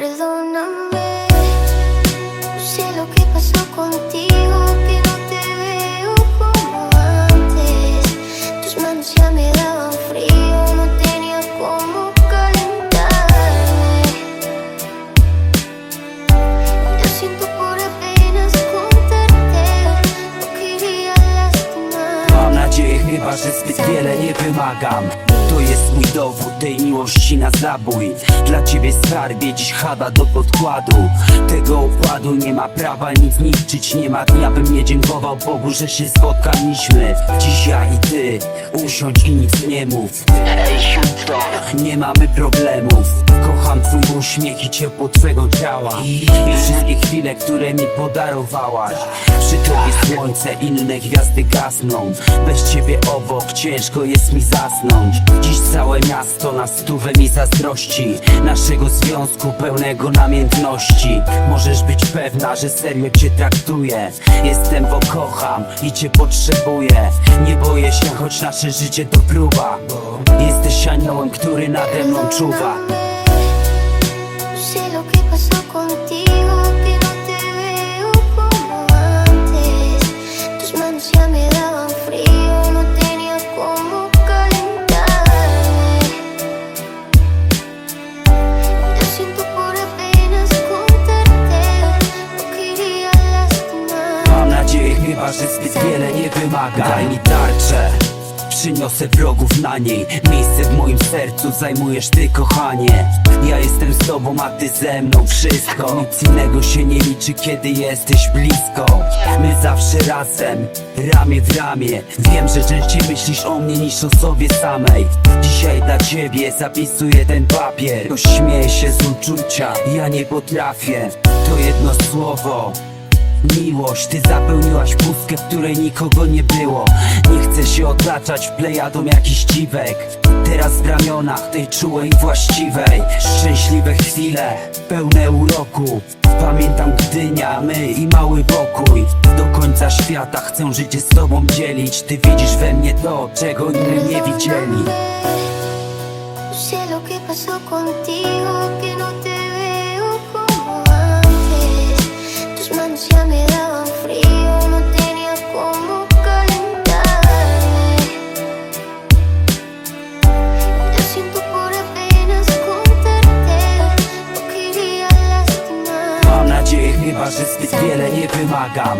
Perdóname, no sé lo que pasó contigo, że zbyt wiele nie wymagam. To jest mój dowód tej miłości na zabój. Dla ciebie skarbie dziś chada do podkładu. Tego układu nie ma prawa nic niszczyć Nie ma dnia bym nie dziękował Bogu, że się spotkaliśmy. Dziś ja i ty Usiądź i nic nie mów. Ej Nie mamy problemów. Kocham twój uśmiech i ciepło twego ciała. I wszystkie chwile, które mi podarowałaś. Przy tobie słońce, inne gwiazdy gasną. Bez ciebie obok ciężko jest mi zasnąć. Dziś całe miasto na stówę mi zazdrości. Naszego związku pełnego namiętności. Możesz być pewna, że serio cię traktuję. Jestem, bo kocham i cię potrzebuję. Nie boję się, choć nasze życie to próba Jesteś aniołem, który nade mną czuwa że zbyt wiele nie wymaga. Daj mi tarczę Przyniosę wrogów na niej. Miejsce w moim sercu zajmujesz ty kochanie. Ja jestem z tobą, a ty ze mną. Wszystko, nic innego się nie liczy Kiedy jesteś blisko. My zawsze razem, ramię w ramię. Wiem, że częściej myślisz o mnie niż o sobie samej. Dzisiaj dla ciebie zapisuję ten papier. To śmieje się z uczucia, ja nie potrafię. To jedno słowo Miłość, ty zapełniłaś pustkę, w której nikogo nie było. Nie chcę się otaczać plejadą jakiś dziwek. Teraz w ramionach tej czułej właściwej. Szczęśliwe chwile, pełne uroku. Pamiętam Gdynia, my i mały pokój. Do końca świata chcę życie z tobą dzielić. Ty widzisz we mnie to, czego inni nie widzieli że wiele nie wymagam